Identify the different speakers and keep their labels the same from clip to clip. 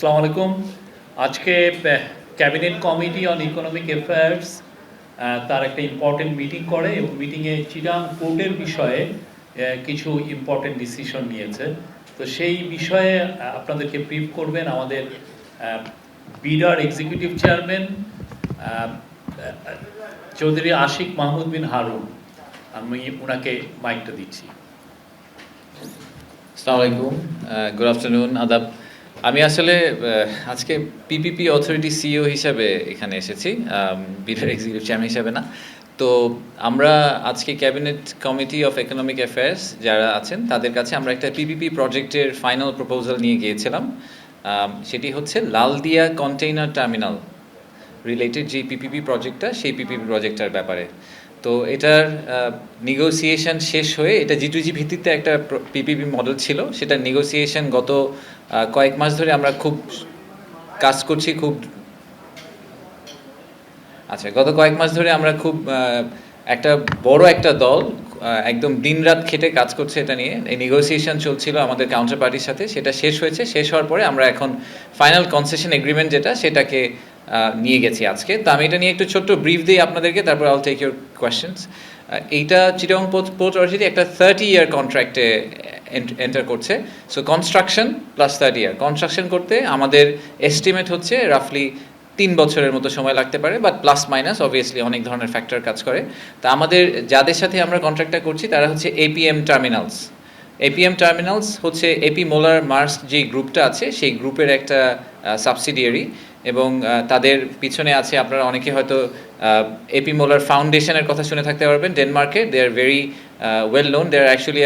Speaker 1: আসসালামু আলাইকুম আজকে cabinet committee on economic affairs তার একটা ইম্পর্টেন্ট মিটিং করে এবং মিটিংয়ে চিরাং পোর্টের বিষয়ে কিছু ইম্পর্টেন্ট ডিসিশন নিয়েছে। তো সেই বিষয়ে আপনাদেরকে ব্রিফ করবেন আমাদের বিডার এক্সিকিউটিভ চেয়ারম্যান চৌধুরী আশিক মাহমুদ বিন হারুন। আমি ওনাকে মাইকটা দিচ্ছি।
Speaker 2: আসসালামু আলাইকুম গুড আফটারনুন আদাব। আমি আসলে আজকে পিপিপি অথরিটি সিইও হিসাবে এখানে এসেছি বিডার এক্সিকিউটিভ চেয়ারম্যান হিসাবে না। তো আমরা আজকে cabinet committee of economic affairs যারা আছেন, তাদের কাছে আমরা একটা পিপিপি প্রজেক্টের ফাইনাল প্রপোজাল নিয়ে গিয়েছিলাম। সেটি হচ্ছে লালদিয়া কন্টেইনার টার্মিনাল রিলেটেড যে পিপিপি প্রজেক্টটা সেই পিপিপি প্রজেক্টটার ব্যাপারে। তো এটার নেগোসিয়েশন শেষ হয়ে এটা জিটুজি ভিত্তিতে একটা পিপিপি মডেল ছিল। সেটা নেগোসিয়েশন গত কয়েক মাস ধরে আমরা খুব কাজ করছি, খুব আচ্ছা গত কয়েক মাস ধরে আমরা খুব একটা বড় একটা দল একদম দিনরাত খেটে কাজ করছে এটা নিয়ে। এই নেগোসিয়েশন চলছিল আমাদের কাউন্টার পার্টির সাথে। সেটা শেষ হয়েছে। শেষ হওয়ার পরে আমরা এখন ফাইনাল কনসেশন এগ্রিমেন্ট যেটা, সেটাকে নিয়ে গেছি আজকে। তো আমি এটা নিয়ে একটু ছোট্ট ব্রিফ দিই আপনাদেরকে, তারপর আল টেক ইউর কোয়েশ্চেন্স এইটা চিটং পোর্ট অথরিটি একটা থার্টি ইয়ার কন্ট্রাক্টে এন্টার করছে। So construction plus thirty year construction করতে আমাদের এস্টিমেট হচ্ছে রাফলি তিন বছরের মতো সময় লাগতে পারে বাট প্লাস মাইনাস অবভিয়াসলি অনেক ধরনের ফ্যাক্টর কাজ করে। তা আমাদের যাদের সাথে আমরা কন্ট্রাক্টটা করছি, তারা হচ্ছে এপিএম টার্মিনালস এপিএম টার্মিনালস হচ্ছে এপি মোলার মার্স যে গ্রুপটা আছে, সেই গ্রুপের একটা সাবসিডিয়ারি এবং তাদের পিছনে আছে, আপনারা অনেকে হয়তো এপি মোলার ফাউন্ডেশনের কথা শুনে থাকতে পারবেন ডেনমার্কে they are very well known they are actually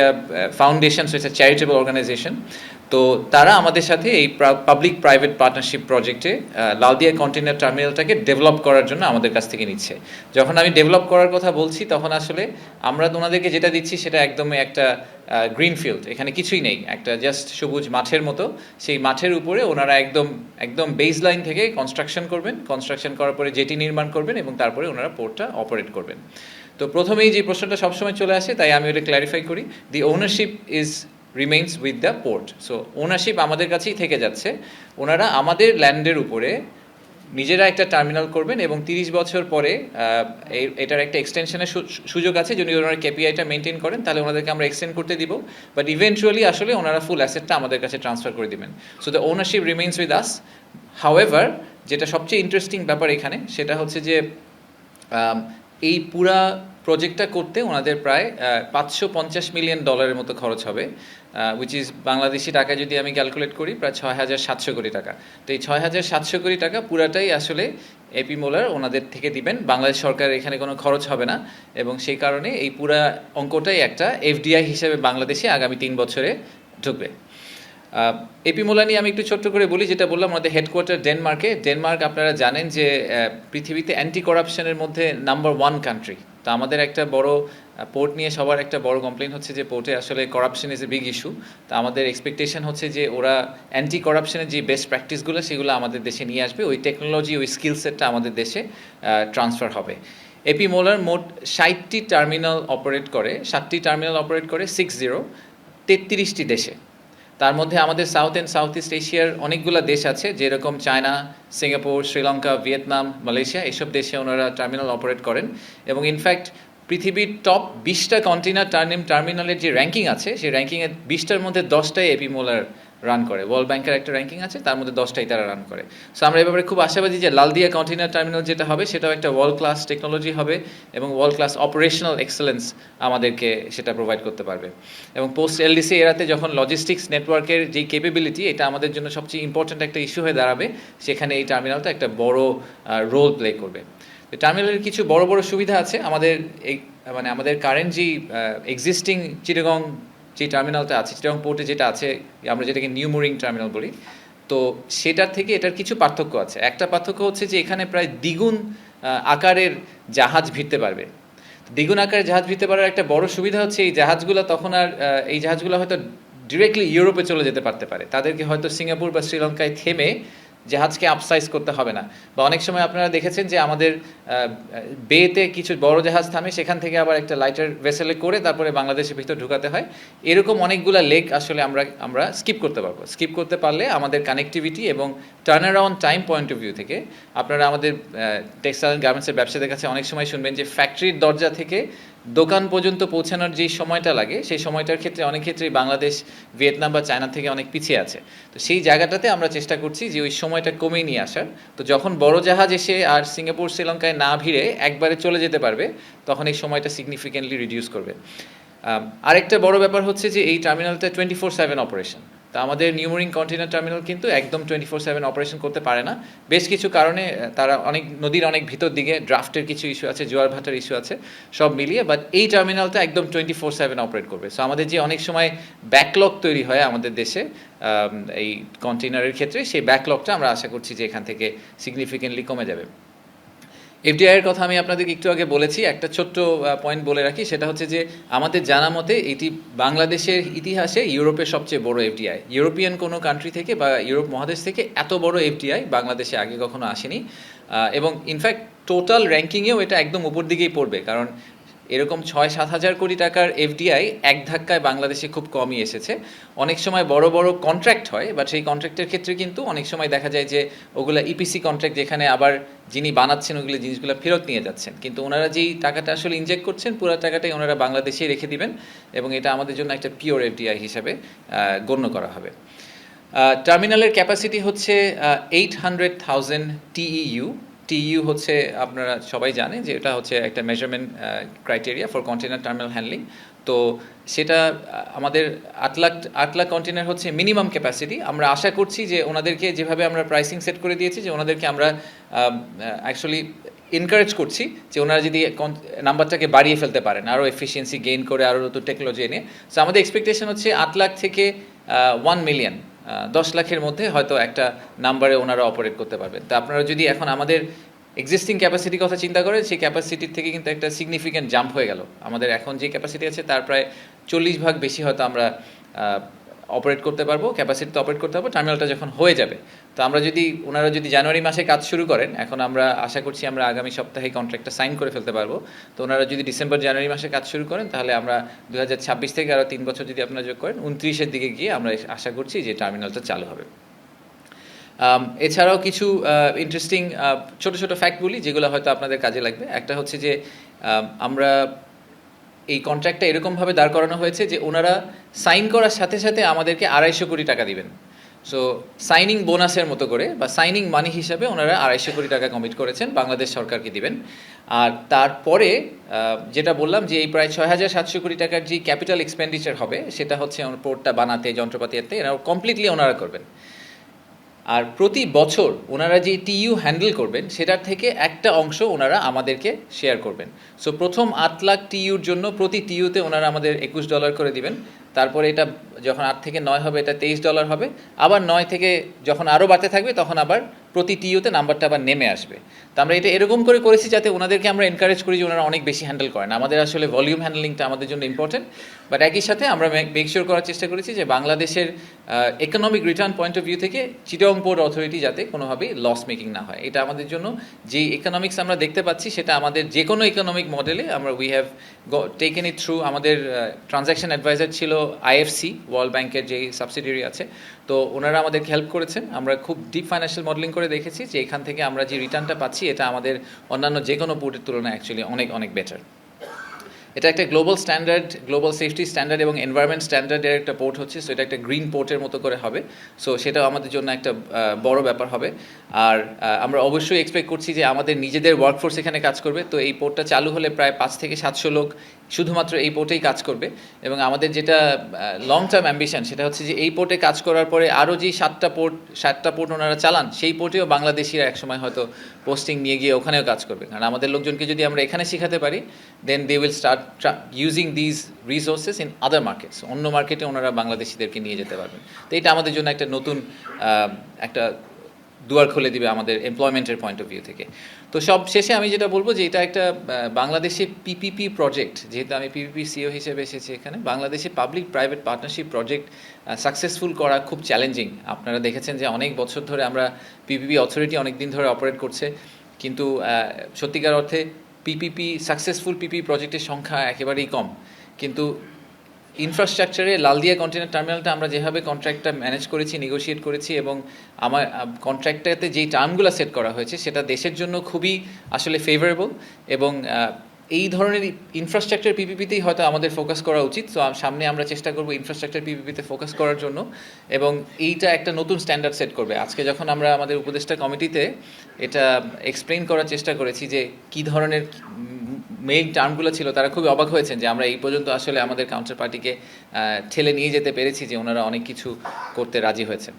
Speaker 2: foundation so it's a charitable organisation তো তারা আমাদের সাথে এই পাবলিক প্রাইভেট পার্টনারশিপ প্রজেক্টে লালদিয়া কন্টেনার টার্মিনালটাকে ডেভেলপ করার জন্য আমাদের কাছ থেকে নিচ্ছে। যখন আমি ডেভেলপ করার কথা বলছি, তখন আসলে আমরা ওনাদেরকে যেটা দিচ্ছি সেটা একদমই একটা গ্রিন ফিল্ড এখানে কিছুই নেই। একটা জাস্ট সবুজ মাঠের মতো। সেই মাঠের উপরে ওনারা একদম একদম বেস লাইন থেকে কনস্ট্রাকশন করবেন। কনস্ট্রাকশন করার পরে জেটি নির্মাণ করবেন এবং তারপরে ওনারা পোর্টটা অপারেট করবেন। তো প্রথমেই যে প্রশ্নটা সবসময় চলে আসে, তাই আমি ওটা ক্ল্যারিফাই করি। The ownership is remains with the port so ownership আমাদের কাছেই থেকে যাচ্ছে। ওনারা আমাদের ল্যান্ডের উপরে নিজেরা একটা টার্মিনাল করবেন এবং তিরিশ বছর পরে এটার একটা এক্সটেনশনের সুযোগ আছে যদি ওনারা কেপিআইটা মেনটেন করেন, তাহলে ওনাদেরকে আমরা এক্সটেন্ড করতে দিব। বাট ইভেন্চুয়ালি আসলে ওনারা ফুল অ্যাসেটটা আমাদের কাছে ট্রান্সফার করে দিবেন। So the ownership remains with us however যেটা সবচেয়ে ইন্টারেস্টিং ব্যাপার এখানে, সেটা হচ্ছে যে এই পুরা প্রজেক্টটা করতে ওনাদের প্রায় পাঁচশো পঞ্চাশ মিলিয়ন ডলারের মতো খরচ হবে। উইচ ইজ বাংলাদেশি টাকা যদি আমি ক্যালকুলেট করি, প্রায় ছয় হাজার সাতশো কোটি টাকা। তো এই ছয় হাজার সাতশো কোটি টাকা পুরাটাই আসলে এপি মোলার ওনাদের থেকে দিবেন। বাংলাদেশ সরকার এখানে কোনো খরচ হবে না। এবং সেই কারণে এই পুরা অঙ্কটাই একটা এফডিআই হিসেবে বাংলাদেশে আগামী তিন বছরে ঢুকবে। এপি মোলা নিয়ে আমি একটু ছোট্ট করে বলি, যেটা বললাম আমাদের হেডকোয়ার্টার ডেনমার্কে ডেনমার্ক আপনারা জানেন যে পৃথিবীতে অ্যান্টি করাপশনের মধ্যে নাম্বার ওয়ান কান্ট্রি তো আমাদের একটা বড় পোর্ট নিয়ে সবার একটা বড় কমপ্লেন হচ্ছে যে পোর্টে আসলে corruption is a big issue তো আমাদের এক্সপেকটেশন হচ্ছে যে ওরা অ্যান্টি করাপশনের যে বেস্ট প্র্যাকটিসগুলো সেগুলো আমাদের দেশে নিয়ে আসবে। ওই টেকনোলজি ওই স্কিল সেটটা আমাদের দেশে ট্রান্সফার হবে। এপি মোলার মোট ষাটটি টার্মিনাল অপারেট করে, সাতটি টার্মিনাল অপারেট করে সিক্স জিরো তেত্রিশটি দেশে। তার মধ্যে আমাদের সাউথ অ্যান্ড সাউথ ইস্ট এশিয়ার অনেকগুলো দেশ আছে, যেরকম China Singapore Sri Lanka Vietnam Malaysia এসব দেশে ওনারা টার্মিনাল অপারেট করেন। এবং ইনফ্যাক্ট পৃথিবীর টপ বিশটা কন্টেনার টার্নিম টার্মিনালের যে র্যাঙ্কিং আছে, সেই র্যাঙ্কিংয়ের বিশটার মধ্যে দশটাই এপিমোলার রান করে। ওয়ার্ল্ড ব্যাংকের একটা র্যাঙ্কিং আছে, তার মধ্যে দশটাই তারা রান করে। সো আমরা এ ব্যাপারে খুব আশাবাদী যে লালদিয়া কন্টেনার টার্মিনাল যেটা হবে, সেটাও একটা ওয়ার্ল্ড ক্লাস টেকনোলজি হবে এবং ওয়ার্ল্ড ক্লাস অপারেশনাল এক্সেলেন্স আমাদেরকে সেটা প্রোভাইড করতে পারবে। এবং পোস্ট এলডিসি এরাতে যখন লজিস্টিক্স নেটওয়ার্কের যে কেপেবিলিটি এটা আমাদের জন্য সবচেয়ে ইম্পর্ট্যান্ট একটা ইস্যু হয়ে দাঁড়াবে, সেখানে এই টার্মিনালটা একটা বড় রোল প্লে করবে। টার্মিনালের কিছু বড় বড় সুবিধা আছে। আমাদের এই মানে আমাদের কারেন্ট যে এক্সিস্টিং চিটাগং যে টার্মিনালটা আছে চিটাগং পোর্টে যেটা আছে, আমরা যেটাকে নিউ মুরিং টার্মিনাল বলি, তো সেটার থেকে এটার কিছু পার্থক্য আছে। একটা পার্থক্য হচ্ছে যে এখানে প্রায় দ্বিগুণ আকারের জাহাজ ভিড়তে পারবে। দ্বিগুণ আকারের জাহাজ ভিড়তে পারার একটা বড় সুবিধা হচ্ছে এই জাহাজগুলো তখন আর এই জাহাজগুলো হয়তো ডিরেক্টলি ইউরোপে চলে যেতে পারতে পারে। তাদেরকে হয়তো সিঙ্গাপুর বা শ্রীলঙ্কায় থেমে জাহাজকে আপসাইজ করতে হবে না। বা অনেক সময় আপনারা দেখেছেন যে আমাদের বেতে কিছু বড় জাহাজ থামে, সেখান থেকে আবার একটা লাইটার ভেসেলে করে তারপরে বাংলাদেশের ভিতর ঢুকাতে হয়। এরকম অনেকগুলা লেক আসলে আমরা আমরা স্কিপ করতে পারব। স্কিপ করতে পারলে আমাদের কানেক্টিভিটি এবং turn around time point of view থেকে আপনারা আমাদের টেক্সটাইল গার্মেন্টসের ব্যবসাদের কাছে অনেক সময় শুনবেন যে ফ্যাক্টরির দরজা থেকে দোকান পর্যন্ত পৌঁছানোর যে সময়টা লাগে, সেই সময়টার ক্ষেত্রে অনেক ক্ষেত্রেই বাংলাদেশ, ভিয়েতনাম বা চায়না থেকে অনেক পিছিয়ে আছে। তো সেই জায়গাটাতে আমরা চেষ্টা করছি যে ওই সময়টা কমিয়ে নিয়ে আসার। তো যখন বড় জাহাজ এসে আর সিঙ্গাপুর, শ্রীলঙ্কায় না ভিড়ে একবারে চলে যেতে পারবে, তখন এই সময়টা সিগনিফিকেন্টলি রিডিউস করবে। আরেকটা বড় ব্যাপার হচ্ছে যে এই টার্মিনালটা টোয়েন্টি ফোর সেভেন অপারেশন তা আমাদের নিউমোরিং কন্টেনার টার্মিনাল কিন্তু একদম টোয়েন্টি ফোর সেভেন অপারেশন করতে পারে না। বেশ কিছু কারণে তারা অনেক, নদীর অনেক ভিতর দিকে ড্রাফটের কিছু ইস্যু আছে, জোয়ার ভাটার ইস্যু আছে, সব মিলিয়ে বাট এই টার্মিনালটা একদম টোয়েন্টি ফোর সেভেন অপারেট করবে। সো আমাদের যে অনেক সময় ব্যাকলগ তৈরি হয় আমাদের দেশে এই কন্টেনারের ক্ষেত্রে, সেই ব্যাকলগটা আমরা আশা করছি যে এখান থেকে সিগনিফিকেন্টলি কমে যাবে। এফডিআই এর কথা আমি আপনাদেরকে একটু আগে বলেছি, একটা ছোট্ট পয়েন্ট বলে রাখি, সেটা হচ্ছে যে আমাদের জানা মতে এটি বাংলাদেশের ইতিহাসে ইউরোপের সবচেয়ে বড় এফডিআই ইউরোপিয়ান কোনো কান্ট্রি থেকে বা ইউরোপ মহাদেশ থেকে এত বড় এফডিআই বাংলাদেশে আগে কখনো আসেনি। এবং ইনফ্যাক্ট টোটাল র্যাঙ্কিংয়েও এটা একদম উপর দিকেই পড়বে, কারণ এরকম ছয় সাত হাজার কোটি টাকার এফডিআই এক ধাক্কায় বাংলাদেশে খুব কমই এসেছে। অনেক সময় বড় বড় কন্ট্রাক্ট হয় বাট সেই কন্ট্রাক্টের ক্ষেত্রে কিন্তু অনেক সময় দেখা যায় যে ওগুলো ইপিসি কন্ট্রাক্ট যেখানে আবার যিনি বানাচ্ছেন ওগুলো জিনিসগুলো ফেরত নিয়ে যাচ্ছেন। কিন্তু ওনারা যেই টাকাটা আসলে ইনজেক্ট করছেন, পুরো টাকাটাই ওনারা বাংলাদেশেই রেখে দিবেন এবং এটা আমাদের জন্য একটা পিওর এফডিআই হিসাবে গণ্য করা হবে। টার্মিনালের ক্যাপাসিটি হচ্ছে eight hundred thousand TEU TEU হচ্ছে, আপনারা সবাই জানে যে এটা হচ্ছে একটা measurement criteria for container terminal handling তো সেটা আমাদের আট লাখ আট লাখ কন্টেনার হচ্ছে মিনিমাম ক্যাপাসিটি আমরা আশা করছি যে ওনাদেরকে যেভাবে আমরা প্রাইসিং সেট করে দিয়েছি, যে ওনাদেরকে আমরা অ্যাকচুয়ালি এনকারেজ করছি যে ওনারা যদি নাম্বারটাকে বাড়িয়ে ফেলতে পারেন, আরও এফিসিয়েন্সি গেইন করে, আরও নতুন টেকনোলজি এনে। সো আমাদের এক্সপেকটেশন হচ্ছে আট লাখ থেকে ওয়ান মিলিয়ন দশ লাখের মধ্যে হয়তো একটা নাম্বারে ওনারা অপারেট করতে পারবেন। তা আপনারা যদি এখন আমাদের এক্সিস্টিং ক্যাপাসিটির কথা চিন্তা করেন, সেই ক্যাপাসিটির থেকে কিন্তু একটা সিগনিফিক্যান্ট জাম্প হয়ে গেল। আমাদের এখন যে ক্যাপাসিটি আছে, তার প্রায় চল্লিশ ভাগ বেশি হয়তো আমরা অপারেট করতে পারব ক্যাপাসিটিতে অপারেট করতে পারব টার্মিনালটা যখন হয়ে যাবে। তো আমরা যদি ওনারা যদি জানুয়ারি মাসে কাজ শুরু করেন এখন আমরা আশা করছি আমরা আগামী সপ্তাহে কন্ট্রাক্টটা সাইন করে ফেলতে পারব। তো ওনারা যদি ডিসেম্বর জানুয়ারি মাসে কাজ শুরু করেন তাহলে আমরা দু হাজার ছাব্বিশ থেকে আরও তিন বছর যদি আপনারা যোগ করেন উনত্রিশের দিকে গিয়ে আমরা আশা করছি যে টার্মিনালটা চালু হবে। এছাড়াও কিছু ইন্টারেস্টিং ছোট ছোট ফ্যাক্ট বলি যেগুলো হয়তো আপনাদের কাজে লাগবে। একটা হচ্ছে যে আম, আমরা এই কন্ট্রাক্টটা এরকমভাবে দাঁড় করানো হয়েছে যে ওনারা সাইন করার সাথে সাথে আমাদেরকে আড়াইশো কোটি টাকা দিবেন। সো সাইনিং বোনাসের মতো করে বা সাইনিং মানি হিসাবে ওনারা আড়াইশো কোটি টাকা কমিট করেছেন, বাংলাদেশ সরকারকে দিবেন। আর তারপরে যেটা বললাম যে এই প্রায় ছয় হাজার সাতশো কোটি টাকার যে ক্যাপিটাল এক্সপেন্ডিচার হবে, সেটা হচ্ছে পোর্টটা বানাতে, যন্ত্রপাতি আনতে এরা কমপ্লিটলি ওনারা করবেন। আর প্রতি বছর ওনারা যে টিইউ হ্যান্ডেল করবেন, সেটার থেকে একটা অংশ ওনারা আমাদেরকে শেয়ার করবেন। সো প্রথম আট লাখ টিইউর জন্য প্রতি টিইউতে ওনারা আমাদের একুশ ডলার করে দিবেন। তারপরে এটা যখন আট থেকে নয় হবে, এটা তেইশ ডলার হবে। আবার নয় থেকে যখন আরও বাড়তে থাকবে, তখন আবার প্রতি টিইউতে নাম্বারটা আবার নেমে আসবে। তো আমরা এটা এরকম করে করেছি যাতে ওনাদেরকে আমরা এনকারেজ করি যে ওনারা অনেক বেশি হ্যান্ডেল করেন। আমাদের আসলে ভলিউম হ্যান্ডেলিংটা আমাদের জন্য ইম্পর্টেন্ট বাট একই সাথে আমরা মেক শিওর করার চেষ্টা করেছি যে বাংলাদেশের economic return point of view থেকে চিটং পোর্ট অথরিটি যাতে কোনোভাবেই লস মেকিং না হয়। এটা আমাদের জন্য যে ইকোনমিক্স আমরা দেখতে পাচ্ছি, সেটা আমাদের যে কোনো ইকোনমিক মডেলে আমরা we have taken it through আমাদের ট্রানজ্যাকশন অ্যাডভাইজার ছিল আইএফসি ওয়ার্ল্ড ব্যাংকের যে সাবসিডিয়ারি আছে তো ওনারা আমাদেরকে হেল্প করেছেন। আমরা খুব ডিপ ফাইন্যান্সিয়াল মডেলিং করে দেখেছি যে এখান থেকে আমরা যে রিটার্নটা পাচ্ছি, এটা আমাদের অন্যান্য যে কোনো পোর্টের তুলনায় অ্যাকচুয়ালি অনেক অনেক বেটার এটা একটা global standard global safety standard এবং এনভায়রনমেন্ট স্ট্যান্ডার্ডের একটা পোর্ট হচ্ছে সো এটা একটা গ্রিন পোর্টের মতো করে হবে। সো সেটাও আমাদের জন্য একটা বড় ব্যাপার হবে। আর আমরা অবশ্যই এক্সপেক্ট করছি যে আমাদের নিজেদের ওয়ার্কফোর্স এখানে কাজ করবে। তো এই পোর্টটা চালু হলে প্রায় পাঁচ থেকে সাতশো লোক শুধুমাত্র এই পোর্টেই কাজ করবে এবং আমাদের যেটা লং টার্ম অ্যাম্বিশন সেটা হচ্ছে যে এই পোর্টে কাজ করার পরে আরও যে সাতটা পোর্ট সাতটা পোর্ট ওনারা চালান, সেই পোর্টেও বাংলাদেশিরা একসময় হয়তো পোস্টিং নিয়ে গিয়ে ওখানেও কাজ করবে। কারণ আমাদের লোকজনকে যদি আমরা এখানে শেখাতে পারি then they will start using these resources in other markets অন্য মার্কেটে ওনারা বাংলাদেশিদেরকে নিয়ে যেতে পারবেন। তো এটা আমাদের জন্য একটা নতুন একটা দুয়ার খুলে দিবে আমাদের এমপ্লয়মেন্টের পয়েন্ট অফ ভিউ থেকে। তো সব শেষে আমি যেটা বলব যে এটা একটা বাংলাদেশে পিপিপি প্রজেক্ট যেহেতু আমি পিপিপি সিও হিসেবে এসেছি এখানে, বাংলাদেশে public private partnership project successful করা খুব চ্যালেঞ্জিং আপনারা দেখেছেন যে অনেক বছর ধরে আমরা পিপিপি অথরিটি অনেক দিন ধরে অপারেট করছে, কিন্তু সত্যিকার অর্থে পিপিপি সাকসেসফুল পিপি প্রজেক্টের সংখ্যা একেবারেই কম। কিন্তু ইনফ্রাস্ট্রাকচারে লালদিয়া কন্টেনার টার্মিনালটা আমরা যেভাবে কন্ট্রাক্টটা ম্যানেজ করেছি নেগোশিয়েট করেছি এবং আমার কন্ট্রাক্টটাতে যেই টার্মগুলো সেট করা হয়েছে, সেটা দেশের জন্য খুবই আসলে ফেভারেবল এবং এই ধরনের ইনফ্রাস্ট্রাকচার পিপিপিতেই হয়তো আমাদের ফোকাস করা উচিত। তো সামনে আমরা চেষ্টা করব ইনফ্রাস্ট্রাকচার পিপিপিতে ফোকাস করার জন্য এবং এইটা একটা নতুন স্ট্যান্ডার্ড সেট করবে। আজকে যখন আমরা আমাদের উপদেষ্টা কমিটিতে এটা এক্সপ্লেইন করার চেষ্টা করেছি যে কি ধরনের মেইন টার্মগুলো ছিল, তারা খুবই অবাক হয়েছেন যে আমরা এই পর্যন্ত আসলে আমাদের কাউন্টার পার্টিকে ঠেলে নিয়ে যেতে পেরেছি যে ওনারা অনেক কিছু করতে রাজি হয়েছেন।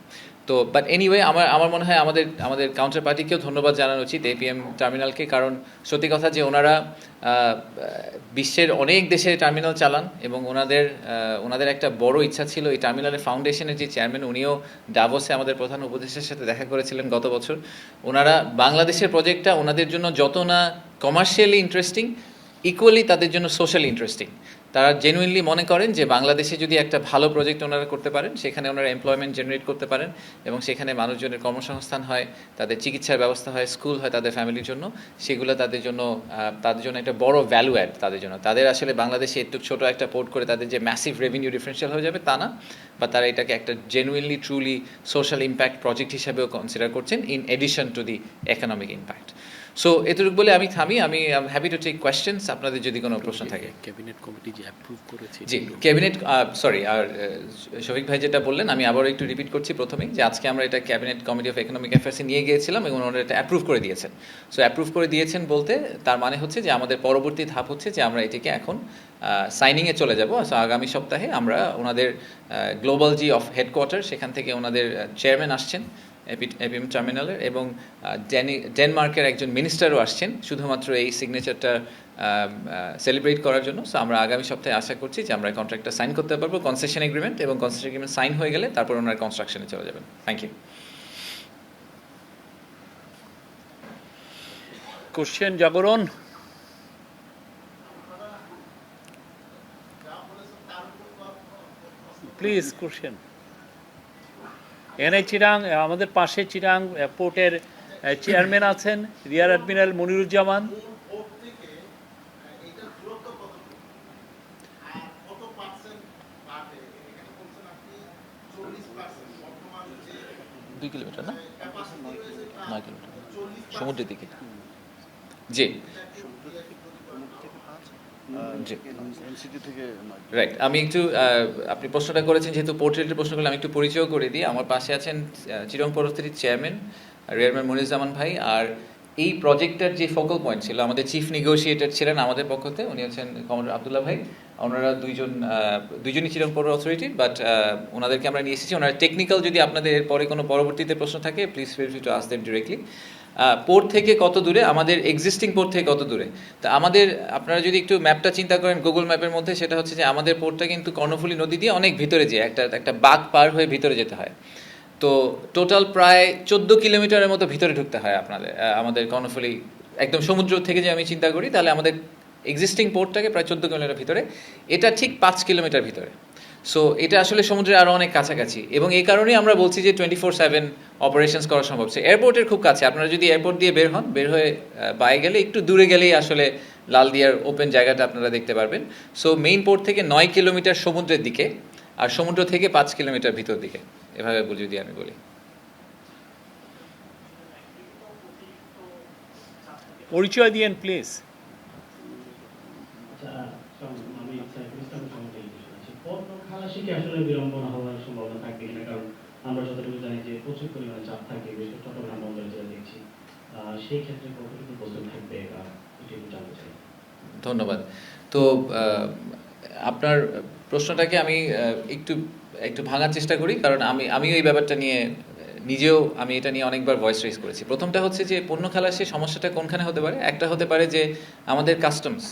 Speaker 2: তো বাট এনিওয়ে আমার আমার মনে হয় আমাদের আমাদের কাউন্টার পার্টিকেও ধন্যবাদ জানানো উচিত এপিএম টার্মিনালকে কারণ সত্যি কথা যে ওনারা বিশ্বের অনেক দেশে টার্মিনাল চালান এবং ওনাদের ওনাদের একটা বড় ইচ্ছা ছিল এই টার্মিনালের ফাউন্ডেশনের যে চেয়ারম্যান উনিও ডাভোসে আমাদের প্রধান উপদেষ্টার সাথে দেখা করেছিলেন গত বছর। ওনারা বাংলাদেশের প্রজেক্টটা ওনাদের জন্য যত না কমার্শিয়ালি ইন্টারেস্টিং ইকুয়ালি তাদের জন্য সোশ্যাল ইন্টারেস্টিং তারা জেনুইনলি মনে করেন যে বাংলাদেশে যদি একটা ভালো প্রজেক্ট ওনারা করতে পারেন, সেখানে ওনারা এমপ্লয়মেন্ট জেনারেট করতে পারেন এবং সেখানে মানুষজনের কর্মসংস্থান হয়, তাদের চিকিৎসার ব্যবস্থা হয় স্কুল হয় তাদের ফ্যামিলির জন্য, সেগুলো তাদের জন্য তাদের জন্য একটা বড় ভ্যালু অ্যাড তাদের জন্য। তাদের আসলে বাংলাদেশে একটু ছোট একটা পোর্ট করে তাদের যে ম্যাসিভ রেভিনিউ ডিফারেন্সিয়াল হয়ে যাবে তা না বা তারা এটাকে একটা genuinely truly social impact project হিসাবেও কনসিডার করছেন in addition to the economic impact so এতটুকু বলে আমি থামি আমি হ্যাপি টু টেক কোয়েশ্চেন্স আপনাদের যদি কোনো প্রশ্ন থাকে।
Speaker 3: ক্যাবিনেট কমিটি যে অ্যাপ্রুভ করেছে
Speaker 2: জি ক্যাবিনেট সরি আর শফিক ভাই যেটা বললেন আমি আবারও একটু রিপিট করছি প্রথমেই যে আজকে আমরা এটা ক্যাবিনেট কমিটি অফ ইকোনমিক অ্যাফেয়ার্সে নিয়ে গিয়েছিলাম এবং ওনারা এটা অ্যাপ্রুভ করে দিয়েছেন। সো অ্যাপ্রুভ করে দিয়েছেন বলতে তার মানে হচ্ছে যে আমাদের পরবর্তী ধাপ হচ্ছে যে আমরা এটিকে এখন সাইনিংয়ে চলে যাব। সো আগামী সপ্তাহে আমরা ওনাদের গ্লোবাল জি অফ হেডকোয়ার্টার সেখান থেকে ওনাদের চেয়ারম্যান আসছেন। এপিএম টার্মিনালের এবং ডেনমার্কের একজন মিনিস্টারও আসছেন, শুধুমাত্র এই সিগনেচারটা সেলিব্রেট করার জন্য। সো আমরা আগামী সপ্তাহে আশা করছি যে আমরা কন্ট্রাক্টটা সাইন করতে পারব। কনসেশন এগ্রিমেন্ট এবং কনসেশন এগ্রিমেন্ট সাইন হয়ে গেলে তারপর ওনারা কনস্ট্রাকশনে চলে যাবেন। Thank you
Speaker 1: question Jagoran please question NI Chirang আমাদের পাশে চিরাং পোর্টের চেয়ারম্যান আছেন রিয়ার অ্যাডমিরাল মনিরুজ্জামান
Speaker 2: দুই কিলোমিটার না নয় কিলোমিটার সমুদ্রের দিকে জি জি
Speaker 3: এনসিটি থেকে
Speaker 2: রাইট আমি একটু আপনি প্রশ্নটা করেছেন, যেহেতু পোর্ট্রেটের প্রশ্ন করলে আমি একটু পরিচয় করে দিই। আমার পাশে আছেন চিরং পরস্থিতির চেয়ারম্যান, রিয়ারম্যান মনিরুজ্জামান ভাই। আর এই প্রজেক্টের যে ফোকাল পয়েন্ট ছিল, আমাদের চিফ নেগোসিয়েটর ছিলেন আমাদের পক্ষতে উনি হচ্ছেন কমরেড আবদুল্লাহ ভাই। ওনারা দুইজন দুইজনই চিরং পৌর অথরিটি বাট ওনাদেরকে আমরা নিয়ে এসেছি। ওনারা টেকনিক্যাল যদি আপনাদের এরপরে কোনো পরবর্তীতে প্রশ্ন থাকে please feel free to ask them directly port থেকে কত দূরে? আমাদের এক্সিস্টিং পোর্ট থেকে কত দূরে? তা আমাদের, আপনারা যদি একটু ম্যাপটা চিন্তা করেন গুগল ম্যাপের মধ্যে, সেটা হচ্ছে যে আমাদের পোর্টটা কিন্তু কর্ণফুলী নদী দিয়ে অনেক ভিতরে যায়, একটা একটা বাঘ পার হয়ে ভিতরে যেতে হয়। তো টোটাল প্রায় চোদ্দ কিলোমিটারের মতো ভিতরে ঢুকতে হয় আপনাদের আমাদের কর্ণফুলী, একদম সমুদ্র থেকে যে আমি চিন্তা করি, তাহলে আমাদের এক্সিস্টিং পোর্টটাকে প্রায় চোদ্দ কিলোমিটার ভিতরে, এটা ঠিক পাঁচ কিলোমিটার ভিতরে। সো এটা আসলে সমুদ্রের আরও অনেক কাছাকাছি। এবং এই কারণেই আমরা বলছি যে টোয়েন্টি ফোর সেভেন অপারেশনস করা সম্ভব। সে এয়ারপোর্টের খুব কাছে। আপনারা যদি এয়ারপোর্ট দিয়ে বের হন, বের হয়ে বাইরে গেলে একটু দূরে গেলেই আসলে লালদিয়ার ওপেন জায়গাটা আপনারা দেখতে পারবেন। সো মেইন পোর্ট থেকে নয় কিলোমিটার সমুদ্রের দিকে আর সমুদ্র থেকে পাঁচ কিলোমিটার ভিতর দিকে। এভাবে যদি আমি বলি।
Speaker 1: পরিচয় দিয়েন প্লিজ
Speaker 4: আচ্ছা, সম- আমি সাইফুল ইসলামের সম্বন্ধে এই বিষয়ে আছি। পণ্য কি আসলে বিড়ম্বনা হওয়ার সম্ভাবনা থাকবে কিনা? কারণ আমরা যতটুকু জানি যে প্রচুর পরিমাণে চাপ থাকে, বিশেষ করে চট্টগ্রাম বন্দরে যেটা দেখছি। সেই ক্ষেত্রে কতটুকু প্রস্তুত থাকবে এটি একটু জানতে চাই।
Speaker 2: ধন্যবাদ তো আপনার প্রশ্নটাকে আমি একটু একটু ভাঙার চেষ্টা করি কারণ আমি আমিও এই ব্যাপারটা নিয়ে নিজেও আমি এটা নিয়ে অনেকবার ভয়েস রেজ করেছি প্রথমটা হচ্ছে যে পণ্য খালাসের সমস্যাটা কোনখানে হতে পারে একটা হতে পারে যে আমাদের কাস্টমস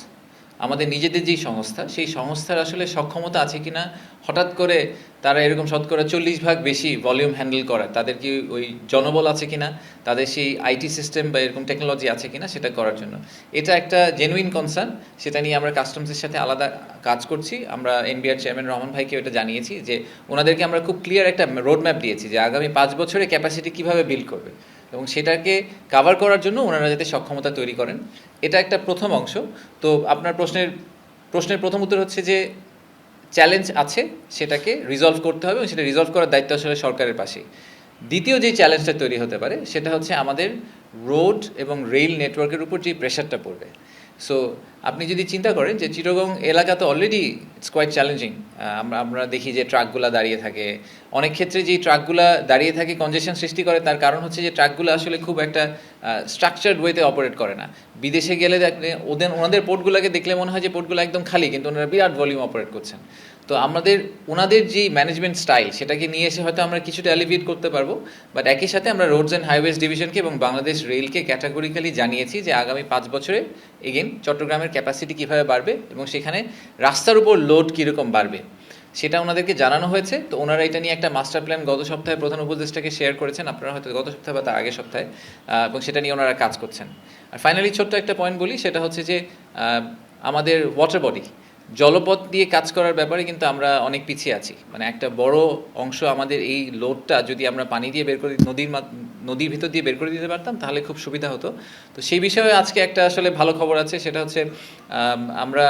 Speaker 2: আমাদের নিজেদের যেই সংস্থা, সেই সংস্থার আসলে সক্ষমতা আছে কি না হঠাৎ করে তারা এরকম শতকরা চল্লিশ ভাগ বেশি ভলিউম হ্যান্ডেল করার তাদের কি ওই জনবল আছে কিনা, তাদের সেই আইটি সিস্টেম বা এরকম টেকনোলজি আছে কি না সেটা করার জন্য। এটা একটা জেনুইন কনসার্ন সেটা নিয়ে আমরা কাস্টমসের সাথে আলাদা কাজ করছি। আমরা এনবিআর চেয়ারম্যান রহমান ভাইকে এটা জানিয়েছি যে, ওনাদেরকে আমরা খুব ক্লিয়ার একটা রোড ম্যাপ দিয়েছি যে, আগামী পাঁচ বছরে ক্যাপাসিটি কীভাবে বিল্ড করবে। এবং সেটাকে কাভার করার জন্য ওনারা যাতে সক্ষমতা তৈরি করেন। এটা একটা প্রথম অংশ। তো আপনার প্রশ্নের প্রশ্নের প্রথম উত্তর হচ্ছে যে চ্যালেঞ্জ আছে, সেটাকে রিজলভ করতে হবে এবং সেটা রিজলভ করার দায়িত্ব আসলে সরকারের পাশেই। দ্বিতীয় যে চ্যালেঞ্জটা তৈরি হতে পারে, সেটা হচ্ছে আমাদের রোড এবং রেল নেটওয়ার্কের উপর যে প্রেশারটা পড়বে। সো আপনি যদি চিন্তা করেন যে চিটগং এলাকা তো অলরেডি ইটস কোয়াইট চ্যালেঞ্জিং আমরা আমরা দেখি যে ট্রাকগুলো দাঁড়িয়ে থাকে। অনেক ক্ষেত্রে যেই ট্রাকগুলো দাঁড়িয়ে থাকে কনজেশন সৃষ্টি করে, তার কারণ হচ্ছে যে ট্রাকগুলো আসলে খুব একটা স্ট্রাকচার্ড ওয়েতে অপারেট করে না। বিদেশে গেলে ওদের, ওনাদের পোর্টগুলোকে দেখলে মনে হয় যে পোর্টগুলো একদম খালি, কিন্তু ওনারা বিরাট ভলিউম অপারেট করছেন। তো আমাদের ওনাদের যে ম্যানেজমেন্ট স্টাইল সেটাকে নিয়ে এসে হয়তো আমরা কিছুটা এলিভিয়েট করতে পারব বাট একই সাথে আমরা রোডস অ্যান্ড হাইওয়েজ ডিভিশনকে এবং বাংলাদেশ রেলকে ক্যাটাগরিক্যালি জানিয়েছি যে আগামী পাঁচ বছরে এগেন চট্টগ্রামের ক্যাপাসিটি কীভাবে বাড়বে এবং সেখানে রাস্তার উপর লোড কীরকম বাড়বে, সেটা ওনাদেরকে জানানো হয়েছে। তো ওনারা এটা নিয়ে একটা মাস্টার প্ল্যান গত সপ্তাহে প্রধান উপদেষ্টাকে শেয়ার করেছেন, আপনারা হয়তো গত সপ্তাহে বা তার আগের সপ্তাহে এবং সেটা নিয়ে ওনারা কাজ করছেন। আর ফাইনালি ছোট্ট একটা পয়েন্ট বলি, সেটা হচ্ছে যে আমাদের ওয়াটার বডি জলপথ দিয়ে কাজ করার ব্যাপারে কিন্তু আমরা অনেক পিছিয়ে আছি। মানে একটা বড় অংশ আমাদের এই লোডটা যদি আমরা পানি দিয়ে বের করে নদীর নদীর ভিতর দিয়ে বের করে দিতে পারতাম, তাহলে খুব সুবিধা হতো। তো সেই বিষয়ে আজকে একটা আসলে ভালো খবর আছে, সেটা হচ্ছে আমরা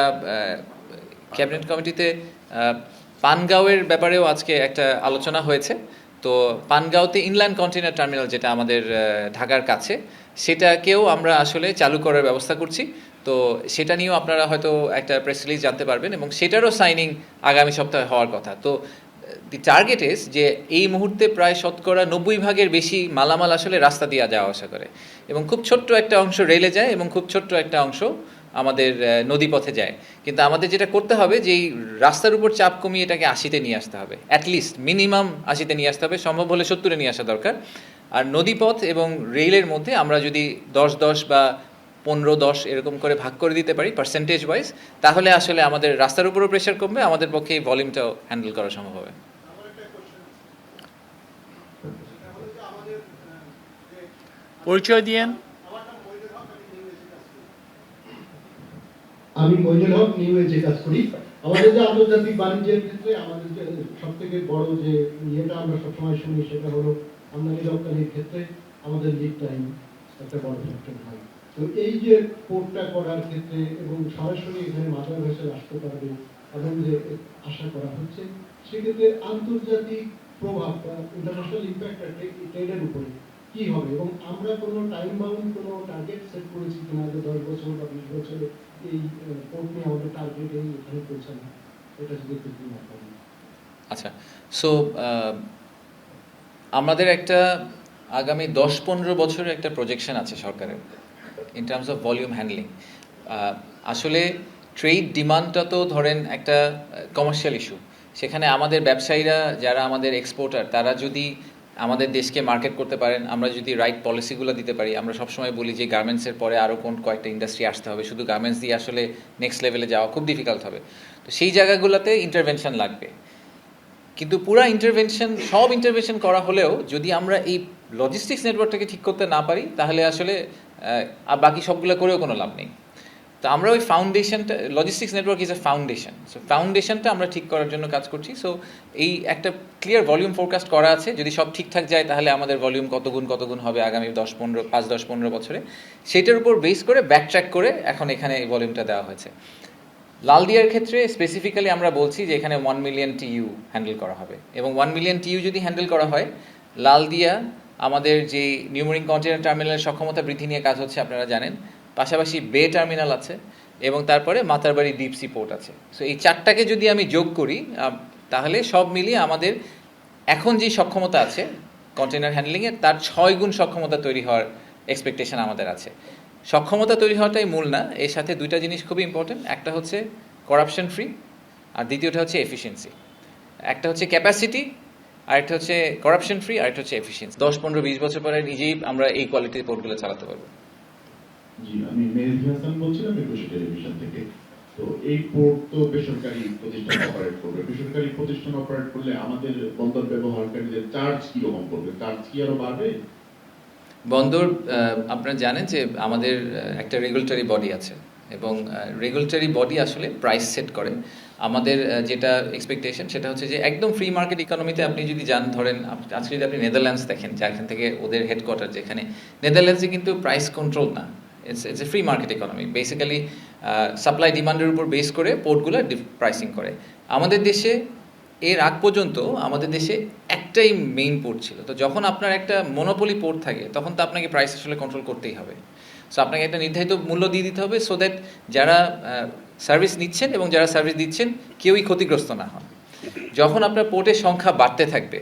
Speaker 2: ক্যাবিনেট কমিটিতে পানগাঁওয়ের ব্যাপারেও আজকে একটা আলোচনা হয়েছে। তো পানগাঁওতে ইনল্যান্ড কন্টেনার টার্মিনাল যেটা আমাদের ঢাকার কাছে, সেটাকেও আমরা আসলে চালু করার ব্যবস্থা করছি। তো সেটা নিয়েও আপনারা হয়তো একটা প্রেস রিলিজ জানতে পারবেন এবং সেটারও সাইনিং আগামী সপ্তাহে হওয়ার কথা। তো দি টার্গেট ইস যে এই মুহূর্তে প্রায় শতকরা নব্বই ভাগের বেশি মালামাল আসলে রাস্তা দিয়ে যাওয়া আসা করে। এবং খুব ছোট্ট একটা অংশ রেলে যায় এবং খুব ছোট্ট একটা অংশ আমাদের নদীপথে যায়। কিন্তু আমাদের যেটা করতে হবে যে এই রাস্তার উপর চাপ কমিয়ে এটাকে আশিতে নিয়ে আসতে হবে। অ্যাটলিস্ট মিনিমাম আশিতে নিয়ে আসতে হবে, সম্ভব হলে সত্তরে নিয়ে আসা দরকার। আর নদীপথ এবং রেলের মধ্যে আমরা যদি দশ দশ বা পনেরো দশ এরকম করে ভাগ করে দিতে পারি পার্সেন্টেজ ওয়াইজ তাহলে আসলে আমাদের রাস্তার উপরও প্রেশার কমবে আমাদের পক্ষে এই ভলিউমটাও হ্যান্ডেল করা সম্ভব হবে।
Speaker 1: পরিচয় দিয়েন।
Speaker 5: আমি মইনুল হক নিউ এজে কাজ করি। আমাদের যে আন্তর্জাতিক বাণিজ্যের ক্ষেত্রে আমাদের যে সব থেকে বড় যে ইয়েটা আমরা সবসময় শুনি সেটা হলো আমদানি রপ্তানির ক্ষেত্রে আমাদের লিড টাইম একটা বড় ফ্যাক্টর হয়। তো এই যে পোর্টটা করার ক্ষেত্রে এবং সরাসরি এখানে ভেসেল আসতে পারবে এবং যে আশা করা হচ্ছে, সেক্ষেত্রে আন্তর্জাতিক প্রভাব বা ইন্টারন্যাশনাল ইম্প্যাক্ট ট্রেডের উপরে কি হবে? এবং আমরা কোনো টাইম বাউন্ড কোনো টার্গেট সেট করেছি কিনা যে দশ বছর বা বিশ বছরে এই পোর্ট নিয়ে আমাদের টার্গেট এই এখানে পৌঁছানো, এটা যদি একটু
Speaker 2: আচ্ছা সো আমাদের একটা আগামী দশ পনেরো বছরের একটা প্রজেকশন আছে সরকারের। In terms of volume handling আসলে ট্রেড ডিমান্ডটা তো ধরেন একটা কমার্শিয়াল ইস্যু সেখানে আমাদের ব্যবসায়ীরা যারা আমাদের এক্সপোর্টার তারা যদি আমাদের দেশকে মার্কেট করতে পারেন, আমরা যদি রাইট পলিসিগুলো দিতে পারি, আমরা সবসময় বলি যে গার্মেন্টসের পরে আরও কোন কয়েকটা ইন্ডাস্ট্রি আসতে হবে। শুধু গার্মেন্টস দিয়ে আসলে নেক্সট লেভেলে যাওয়া খুব ডিফিকাল্ট হবে। তো সেই জায়গাগুলোতে ইন্টারভেনশন লাগবে। কিন্তু পুরা ইন্টারভেনশন সব ইন্টারভেনশন করা হলেও যদি আমরা এই লজিস্টিক্স নেটওয়ার্কটাকে ঠিক করতে না পারি, তাহলে আসলে আর বাকি সবগুলো করেও কোনো লাভ নেই। তো আমরা ওই ফাউন্ডেশনটা logistics network is a foundation so ফাউন্ডেশনটা আমরা ঠিক করার জন্য কাজ করছি। সো এই একটা ক্লিয়ার ভলিউম ফোরকাস্ট করা আছে। যদি সব ঠিকঠাক যায়, তাহলে আমাদের ভলিউম কত গুণ কত গুণ হবে আগামী দশ, পনেরো, পাঁচ, দশ, পনেরো বছরে। সেটার উপর বেস করে ব্যাক ট্র্যাক করে এখন এখানে এই ভলিউমটা দেওয়া হয়েছে। লালদিয়ার ক্ষেত্রে স্পেসিফিক্যালি আমরা বলছি যে এখানে ওয়ান মিলিয়ন টিইউ হ্যান্ডেল করা হবে। এবং ওয়ান মিলিয়ন টিইউ যদি হ্যান্ডেল করা হয়, লালদিয়া আমাদের যে নিউমরিং কন্টেনার টার্মিনালের সক্ষমতা বৃদ্ধি নিয়ে কাজ হচ্ছে, আপনারা জানেন। পাশাপাশি বে টার্মিনাল আছে এবং তারপরে মাতারবাড়ি ডিপ সি পোর্ট আছে। সো এই চারটাকে যদি আমি যোগ করি তাহলে সব মিলিয়ে আমাদের এখন যে সক্ষমতা আছে কন্টেনার হ্যান্ডলিংয়ে তার ছয় গুণ সক্ষমতা তৈরি হওয়ার এক্সপেকটেশন আমাদের আছে। সক্ষমতা তৈরি হওয়াটাই মূল না, এর সাথে দুইটা জিনিস খুবই ইম্পর্টেন্ট একটা হচ্ছে করাপশন ফ্রি আর দ্বিতীয়টা হচ্ছে এফিসিয়েন্সি একটা হচ্ছে ক্যাপাসিটি আরেকটা হচ্ছে করাপশন ফ্রি আরেকটা হচ্ছে এফিসিয়েন্সি দশ পনেরো বিশ বছর পরে নিজেই আমরা এই কোয়ালিটির পোর্টগুলো চালাতে পারব।
Speaker 6: আমি মেহেদি হাসান বলছিলাম একুশে টেলিভিশন থেকে। তো এই পোর্ট তো বেসরকারি প্রতিষ্ঠান অপারেট করবে। বেসরকারি প্রতিষ্ঠান অপারেট করলে আমাদের বন্দর ব্যবহারকারীদের চার্জ কীরকম করবে চার্জ কি আরও বাড়বে?
Speaker 2: বন্দর আপনারা জানেন যে আমাদের একটা রেগুলেটরি বডি আছে। এবং রেগুলেটরি বডি আসলে প্রাইস সেট করে। আমাদের যেটা এক্সপেকটেশন সেটা হচ্ছে যে একদম ফ্রি মার্কেট ইকোনমিতে আপনি যদি যান, ধরেন আজকে যদি আপনি নেদারল্যান্ডস দেখেন যেখান থেকে ওদের হেডকোয়ার্টার যেখানে নেদারল্যান্ডসে কিন্তু প্রাইস কন্ট্রোল না। It's it's a free market economy basically supply ডিমান্ডের উপর বেস করে পোর্টগুলো প্রাইসিং করে। আমাদের দেশে এর আগ পর্যন্ত আমাদের দেশে একটাই মেইন পোর্ট ছিল। তো যখন আপনার একটা মনোপলি পোর্ট থাকে, তখন তো আপনাকে প্রাইস আসলে কন্ট্রোল করতেই হবে। সো আপনাকে একটা নির্ধারিত মূল্য দিয়ে দিতে হবে সো দ্যাট যারা সার্ভিস নিচ্ছেন এবং যারা সার্ভিস দিচ্ছেন কেউই ক্ষতিগ্রস্ত না হন। যখন আপনার পোর্টের সংখ্যা বাড়তে থাকবে